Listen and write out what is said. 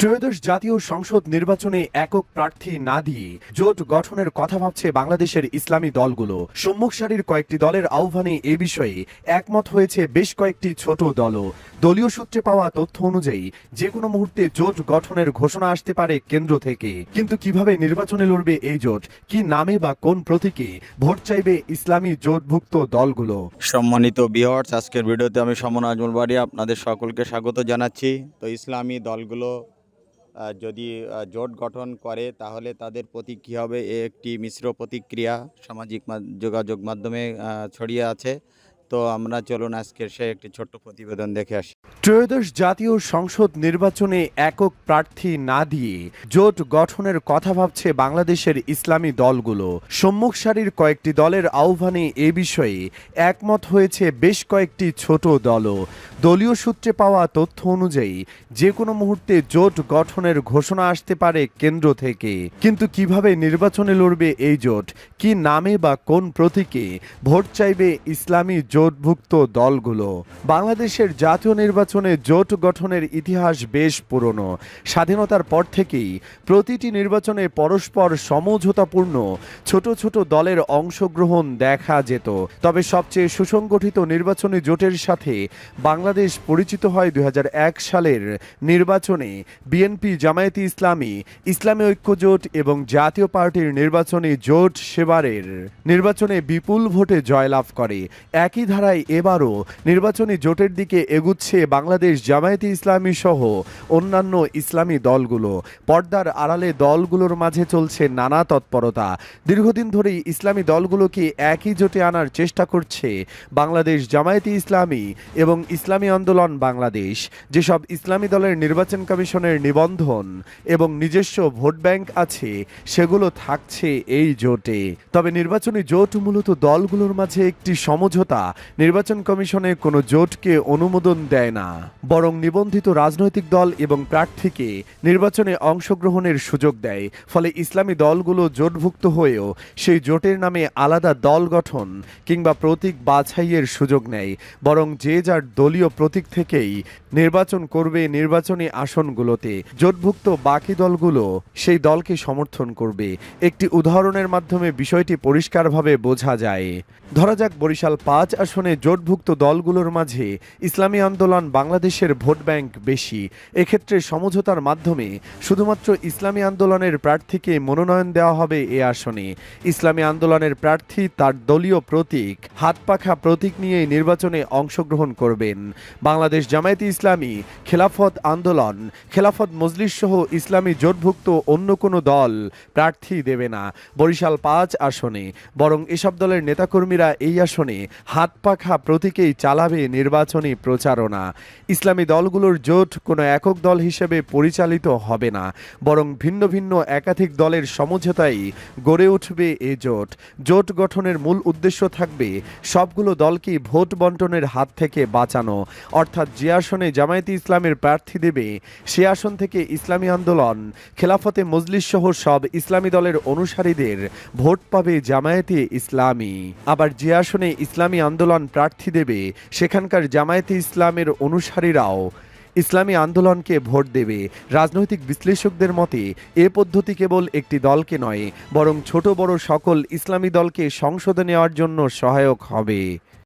ত্রয়োদশ জাতীয় সংসদ নির্বাচনে একক প্রার্থী না দিয়ে জোট গঠনের কথা ভাবছে বাংলাদেশের ইসলামী দলগুলো। সম্মুখ সারির কয়েকটি দলের আহ্বানে এ বিষয়ে একমত হয়েছে বেশ কয়েকটি ছোট দলও। দলীয় সূত্রে পাওয়া তথ্য অনুযায়ী যে কোনো মুহূর্তে জোট গঠনের ঘোষণা আসতে পারে কেন্দ্র থেকে। কিন্তু কীভাবে নির্বাচনে লড়বে এই জোট? কি নামে বা কোন প্রতীকে ভোট চাইবে ইসলামী জোটভুক্ত দলগুলো? সম্মানিত বিহার্স আজকের ভিডিওতে আমি সমন আজমল বাড়ি আপনাদের সকলকে স্বাগত জানাচ্ছি। তো ইসলামী দলগুলো যদি জোট গঠন করে, তাহলে তাদের প্রতীক কী হবে? এ একটি মিশ্র প্রতিক্রিয়া সামাজিক যোগাযোগ মাধ্যমে ছড়িয়ে আছে। তো আমরা চলুন আজকের সে একটি ছোট্ট প্রতিবেদন দেখে আসি। ত্রয়োদশ জাতীয় সংসদ নির্বাচনে একক প্রার্থী না দিয়ে জোট গঠনের কথা ভাবছে বাংলাদেশের ইসলামী দলগুলো। সম্মুখ সারির কয়েকটি দলের আহ্বানে এ বিষয়ে একমত হয়েছে বেশ কয়েকটি ছোট দলও। দলীয় সূত্রে পাওয়া তথ্য অনুযায়ী, যে কোনো মুহূর্তে জোট গঠনের ঘোষণা আসতে পারে কেন্দ্র থেকে। কিন্তু কীভাবে নির্বাচনে লড়বে এই জোট? কি নামে বা কোন প্রতীকে ভোট চাইবে ইসলামী জোটভুক্ত দলগুলো। বাংলাদেশের জাতীয় নির্বাচনে জোট গঠনের ইতিহাস বেশ পুরনো। স্বাধীনতার পর থেকেই প্রতিটি নির্বাচনে পরস্পর সমঝোতাপূর্ণ ছোট ছোট দলের অংশগ্রহণ দেখা যেত। তবে সবচেয়ে সুসংগঠিত নির্বাচনী জোটের সাথে বাংলাদেশ পরিচিত হয় দুই হাজার এক সালের নির্বাচনে বিএনপি, জামায়াতি ইসলামী ইসলামী ঐক্য জোট এবং জাতীয় পার্টির নির্বাচনী জোট সেবারের। নির্বাচনে বিপুল ভোটে জয়লাভ করে। একই ধারায় এবারও নির্বাচনী জোটের দিকে এগুচ্ছে বাংলাদেশ জামায়াতি ইসলামী সহ অন্যান্য ইসলামী দলগুলো। পর্দার আড়ালে দলগুলোর মাঝে চলছে নানা তৎপরতা। দীর্ঘদিন ধরেই ইসলামী দলগুলোকে একই জোটে আনার চেষ্টা করছে বাংলাদেশ জামায়াতি ইসলামী এবং ইসলামী আন্দোলন বাংলাদেশ। যেসব ইসলামী দলের নির্বাচন কমিশনের নিবন্ধন এবং নিজস্ব ভোট ব্যাংক আছে, সেগুলো থাকছে এই জোটে। তবে নির্বাচনী জোট মূলত দলগুলোর মাঝে একটি সমঝোতা নির্বাচন কমিশনে কোনো জোটকে অনুমোদন দেয় না। বরং নিবন্ধিত রাজনৈতিক দল এবং প্রার্থীকে নির্বাচনে অংশগ্রহণের সুযোগ দেয়। ফলে ইসলামী দলগুলো জোটভুক্ত হয়েও সেই জোটের নামে আলাদা দল গঠন কিংবা প্রতীক বাছাইয়ের সুযোগ নেয়। বরং যে যার দলীয় প্রতীক থেকেই নির্বাচন করবে নির্বাচনী আসনগুলোতে, জোটভুক্ত বাকি দলগুলো সেই দলকে সমর্থন করবে। একটি উদাহরণের মাধ্যমে বিষয়টি পরিষ্কারভাবে বোঝা যায়। ধরা যাক বরিশাল পাঁচ জোটভুক্ত দলগুলোর মাঝে ইসলামী আন্দোলন বাংলাদেশের ভোট ব্যাংক বেশি। এক্ষেত্রে সমঝোতার মাধ্যমে শুধুমাত্র ইসলামী আন্দোলনের প্রার্থীকে মনোনয়ন দেওয়া হবে এ আসনে। ইসলামী আন্দোলনের প্রার্থী তার দলীয় প্রতীক হাত পাখা প্রতীক নিয়েই নির্বাচনে অংশগ্রহণ করবেন। বাংলাদেশ জামায়াতি ইসলামী খেলাফত আন্দোলন, খেলাফত মজলিস সহ ইসলামী জোটভুক্ত অন্য কোনো দল প্রার্থী দেবে না। বরিশাল পাঁচ আসনে। বরং এসব দলের নেতাকর্মীরা এই আসনে হাত পাখা প্রতীকেই চালাবে নির্বাচনী প্রচারণা। ইসলামী দলগুলোর জোট কোনো একক দল হিসেবে পরিচালিত হবে না, বরং ভিন্ন ভিন্ন একাধিক দলের সমঝোতাই গড়ে উঠবে এ জোট। জোট গঠনের মূল উদ্দেশ্য থাকবে সবগুলো দলকে ভোট বন্টনের হাত থেকে বাঁচানো। অর্থাৎ যে আসনে জামায়াতে ইসলামের প্রার্থী দেবে, সে আসন থেকে ইসলামী আন্দোলন, খেলাফতে মজলিস সহ সব ইসলামী দলের অনুসারীদের ভোট পাবে জামায়াতে ইসলামী। আবার যে আসনে ইসলামী আন্দোলন প্রার্থী দেবে, সেখানকার জামায়াতে ইসলামের অনুসারীরাও। ইসলামী আন্দোলনকে ভোট দেবে। রাজনৈতিক বিশ্লেষকদের মতে, এ পদ্ধতি কেবল একটি দলকে নয়, বরং ছোট বড় সকল ইসলামী দলকে সংসদে নেওয়ার জন্য সহায়ক হবে।